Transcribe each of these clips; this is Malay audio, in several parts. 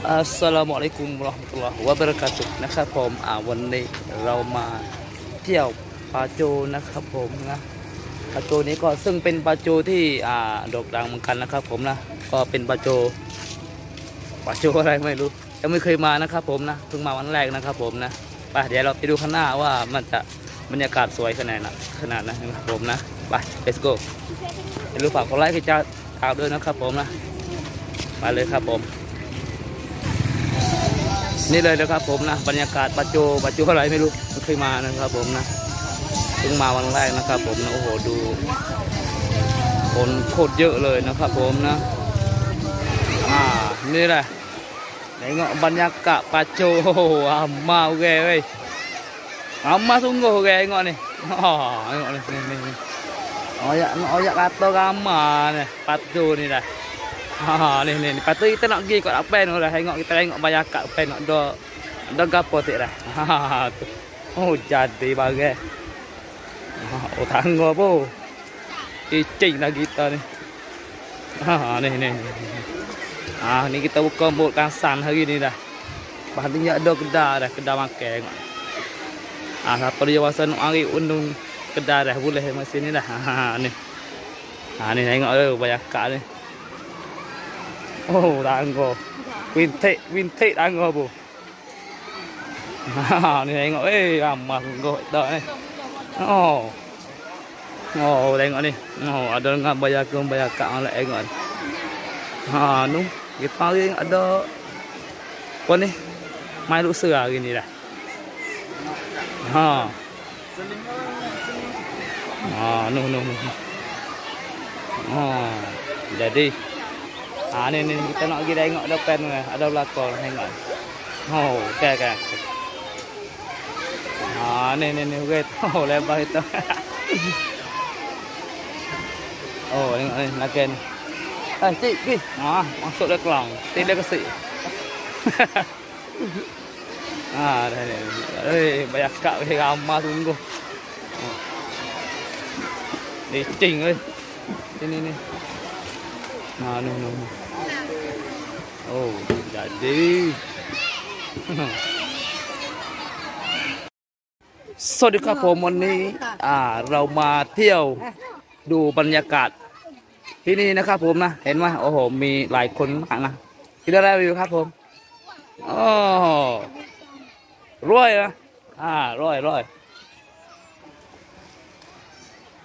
Assalamualaikum warahmatullahi wabarakatuh นะครับผมอ่าวันนี้เรามาเที่ยวปาโจนะครับผมนะปาโจนี้ก็ซึ่งเป็นปาโจที่อ่าโด่งดังเหมือนกันนะครับ ผมนะก็เป็นปาโจปาโจอะไรไม่รู้ยังไม่เคยมานะครับ ผมนะเพิ่งมาวันแรกนะครับ ผมนะไปเดี๋ยวเราไปดูข้างหน้าว่ามันจะบรรยากาศสวยขนาดไหนขนาดนะครับผมนะไป let's go อย่าลืมฝากกดไลค์กดแชร์ตามด้วยนะครับ ผมนะไปเลยครับผม นี่เลยนะครับผมนะบรรยากาศปัจจุปัจจุอะไรไม่รู้เคยมานะครับผมนะเพิ่งมาวันแรกนะครับผมนะโอ้โหดูคนโคตรเยอะเลยนะครับผมนะอ่านี่แหละไหนเงาะบรรยากาศปัจจุโอ้โหมาโอเคเว้ยอามาสงโกโอเคเงาะนี่อ๋อเงาะนี่นี่อ๋ออยากอ๋ออยาก kata ramah ni patu ni dah Ha ni ni ni. Lepas tu kita nak pergi kat pen tu dah. Tengok kita tengok bayar kat pen nak ada ada gapo tik dah. Ha tu. Oh jadi bagai. Ha oh tangga apa? Icing dah kita ni. Ha ni ni. Ha ni kita buka mulut kasan hari ni dah. Lepas ni ada kedai dah, kedai makan tengok. Ah siapa dia wasa nak hari undung kedai dah boleh masih ni dah. Ha ni. Ha ni tengok tu bayar kat ni. 오, 나은 거. 윈테, 윈테 나은 ngồi, 보. À, này ngồi ê làm mà ngồi đợi này. Ồ. Oh. Oh, đây ngồi đi. Ồ, oh, ada dengan bayar kau bayar kau lại ngồi. À, đúng. Cái phao đi ở ada. quên đi. Mai lũ sửa cái này đã. À. À, no no no. À, jadi à nên, nên người ta nói cái đây ngọn đâu pen rồi ở đâu là còn hay ngọn? Hồ oh, kìa kìa. À nên nên nên ghê hồ lên bay tao, ồ anh ơi là kênh. À chị kì đó con sụt được lòng. Tin được cái sự à đây đây đây. Bây giờ cạo thì gào ma xuống luôn, để chỉnh ơi. Đi đi đi. À no no Oh, jadi. สวัสดีครับผมวันนี้ อ่า เรามาเที่ยวดูบรรยากาศ ที่นี่นะครับผมนะ เห็นไหมโอ้โห มีหลายคนมากนะที่ได้รีวิวครับผมโอ้รวยนะอ่ารวยรวย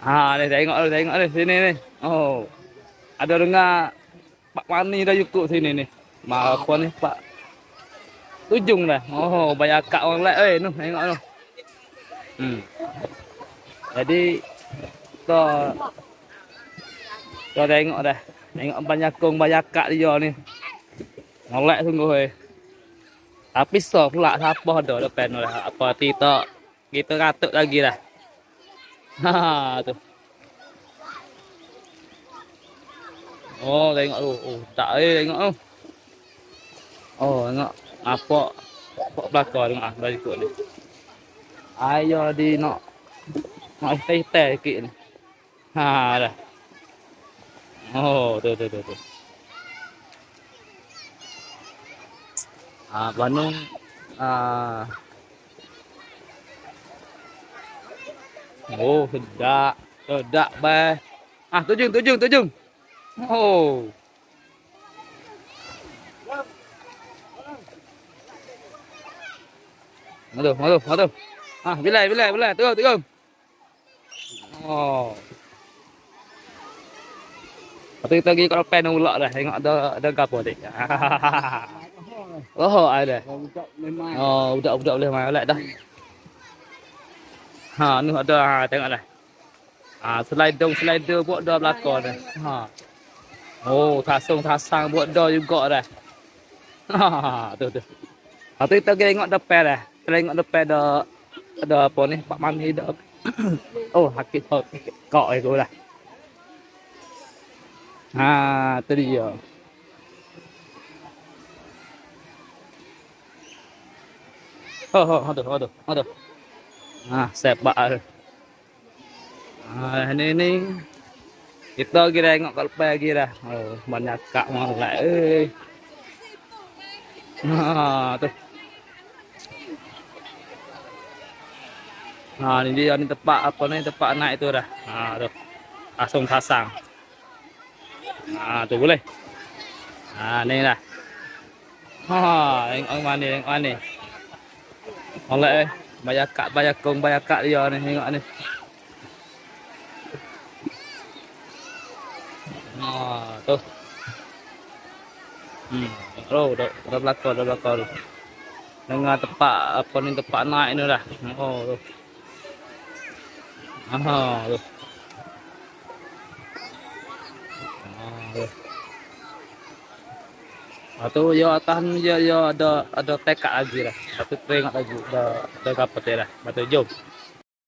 อ่านี่ tengok ni tengok ni sini ni oh ada dengar Pak Mani dah ikut sini ni. Mau apa ni Pak? Tujung dah. Oh, banyak kak orang lain. Eh, nu tengok nu. Hmm. Jadi kita kita tengok dah. Tengok banyak kong banyak kak dia ni. Molek sungguh eh. Tapi so pula siapa ada depan tu dah. Apa kita kita katuk lagi dah. Ha tu. Oh, tengok tu. Oh, tak eh tengok tu. Oh, tengok apa apa belakang tengok ah dah ikut ni. Ayo di nak nak teh sikit ni. Ha dah. Oh, tu tu tu tu. Ah, Bandung ah Oh, sedap. Sedap bah. Ah, tujung tujung tujung. Oh. 맞아 맞아 맞아 à 밀래 này 밀래 này 뜨거 này tự tôi nghĩ có pen ông lợ này, thấy ngọn đơ tôi gặp của đấy có hồ ai đây? Ờ đậu đậu lên mai lại đây. Hả nữa tôi à, thấy ngọn này. À slide đông, slide đưa bộ đơ lát còn này. Hả. Ô thả sông, thả sang bộ đơ dùng cọ này. Ha từ từ. À tự tôi nghĩ ngọn đập pe này. Tengok depan ada ada apa ni? Pak Mani dah. oh, oh, kok aku dah. Ha, tu dia. Oh, oh, aduh, aduh, aduh. Ah, sepak. Ah, ni ni. Kita pergi tengok kat lepas lagi dah. Oh, banyak kak lain. Eh. Nah, tuh. Nah, ini dia ni tempat apa ni tempat naik tu dah. Ha tu. Langsung pasang. Ha tu boleh. Ha ni dah. Ha, tengok mana tengok mana. Oleh eh. Bayar kad, bayar kong, bayar kad dia ni tengok ni. Ha tu. Hmm. Oh, dah dah belakang, dah belakang tu. Dengan tempat apa ni tempat naik ni dah. Oh tu. Aha, tu. Ah. Ah, tu ya atas ni dia ada ada tekad lagi dah. Satu tengok lagi dah kapal dia dah. Batu jom.